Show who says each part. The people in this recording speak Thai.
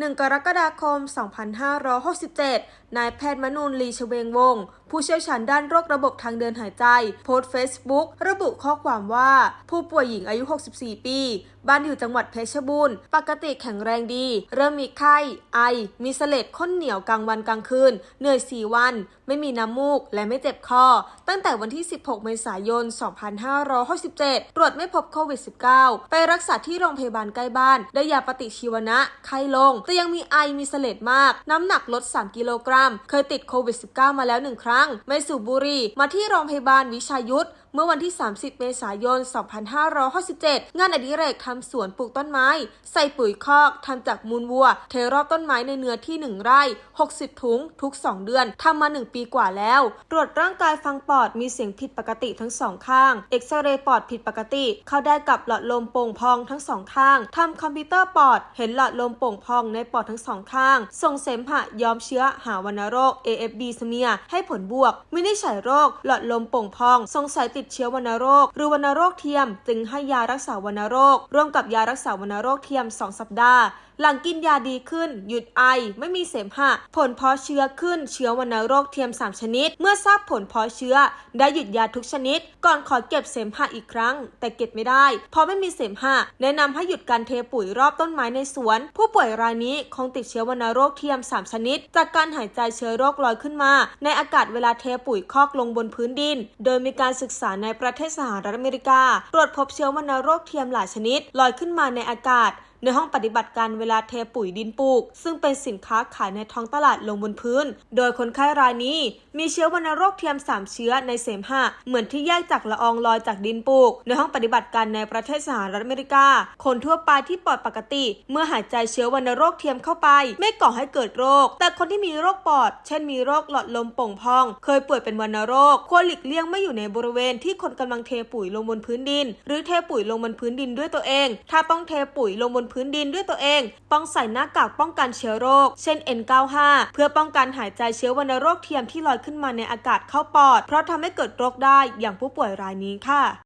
Speaker 1: 1 กรกฎาคม 2567 นายแพทย์มนูนลีชเวงวงศ์ผู้เชี่ยวชาญด้านโรคระบบทางเดินหายใจ โพสต์เฟซบุ๊กระบุข้อความว่า ผู้ป่วยหญิงอายุ 64 ปี บ้านอยู่จังหวัดเพชรบูรณ์ ปกติแข็งแรงดี เริ่มมีไข้ ไอ มีเสลดข้นเหนียวกลางวันกลางคืน เหนื่อย 4 วัน ไม่มีน้ำมูก และไม่เจ็บคอ ตั้งแต่วันที่ 16 เมษายน 2567 ตรวจไม่พบโควิด -19 ไปรักษาที่โรงพยาบาลใกล้บ้าน ได้ยาปฏิชีวนะ ไข้ลง แต่ยังมีไอ มีเสลดมาก น้ำหนักลด 3 กิโลกรัม เคยติดโควิด -19 มาแล้วหนึ่งครั้ง ไม่สูบบุหรี่ มาที่โรงพยาบาลวิชายุทธ เมื่อวันที่ 30 เมษายน 2567งานอดิเรกทำสวนปลูกต้นไม้ ใส่ปุ๋ยคอกทำจากมูลวัว เทรอบต้นไม้ในเนื้อที่ 1 ไร่ 60 ถุง ทุก 2 เดือนทำมา 1 ปีกว่าแล้ว ตรวจร่างกายฟังปอดมีเสียงผิดปกติทั้งสองข้าง เอ็กซเรย์ปอดผิดปกติ เข้าได้กับหลอดลมโป่งพองทั้งสองข้างทำคอมพิวเตอร์ปอด เห็นหลอดลมโป่งพองในปอดทั้งสองข้าง ส่งเสมหะย้อมเชื้อหาวัณโรค AFB สเมียให้ผลบวก วินิจฉัยโรค หลอดลมโป่งพอง สงสัยติดเชื้อวัณโรค หรือวัณโรคเทียม จึงให้ยารักษาวัณโรค ร่วมกับยารักษาวัณโรคเทียม 2 สัปดาห์หลังกินยาดีขึ้น หยุดไอ ไม่มีเสมหะ ผลเพาะเชื้อขึ้นเชื้อวัณโรคเทียม 3 ชนิด เมื่อทราบผลเพาะเชื้อ ได้หยุดยาทุกชนิด ก่อนขอเก็บเสมหะอีกครั้ง แต่เก็บไม่ได้ เพราะไม่มีเสมหะ แนะนำให้หยุดการเทปุ๋ยรอบต้นไม้ในสวน ผู้ป่วยรายนี้คงติดเชื้อวัณโรคเทียม 3 ชนิด จากการหายใจเชื้อโรคลอยขึ้นมา ในอากาศเวลาเทปุ๋ยคอกลงบนพื้นดิน โดยมีการศึกษาในประเทศสหรัฐอเมริกา ตรวจพบเชื้อวัณโรคเทียมหลายชนิดลอยขึ้นมาในอากาศ ในห้องปฏิบัติการเวลาเทปุ๋ยดินปลูก ซึ่งเป็นสินค้าขายในท้องตลาดลงบนพื้น โดยคนไข้รายนี้มีเชื้อวัณโรคเทียม 3 เชื้อในเสมหะเหมือนที่แยกจากละอองลอยจากดินปลูก ในห้องปฏิบัติการในประเทศสหรัฐอเมริกา คนทั่วไปที่ปอดปกติ เมื่อหายใจเชื้อวัณโรคเทียมเข้าไป ไม่ก่อให้เกิดโรค แต่คนที่มีโรคปอด เช่นมีโรคหลอดลมโป่งพอง เคยป่วยเป็นวัณโรคควรหลีกเลี่ยงไม่อยู่ในบริเวณที่คนกำลังเทปุ๋ยลงบนพื้นดิน หรือเทปุ๋ยลงบนพื้นดินด้วยตัวเอง ถ้าต้องเทปุ๋ยลงบนพื้นดินด้วยตัวเอง ต้องใส่หน้ากากป้องกันเชื้อโรค เช่น N95 เพื่อป้องกันหายใจเชื้อวัณโรคเทียมที่ลอยขึ้นมาในอากาศเข้าปอด เพราะทำให้เกิดโรคได้อย่างผู้ป่วยรายนี้ค่ะ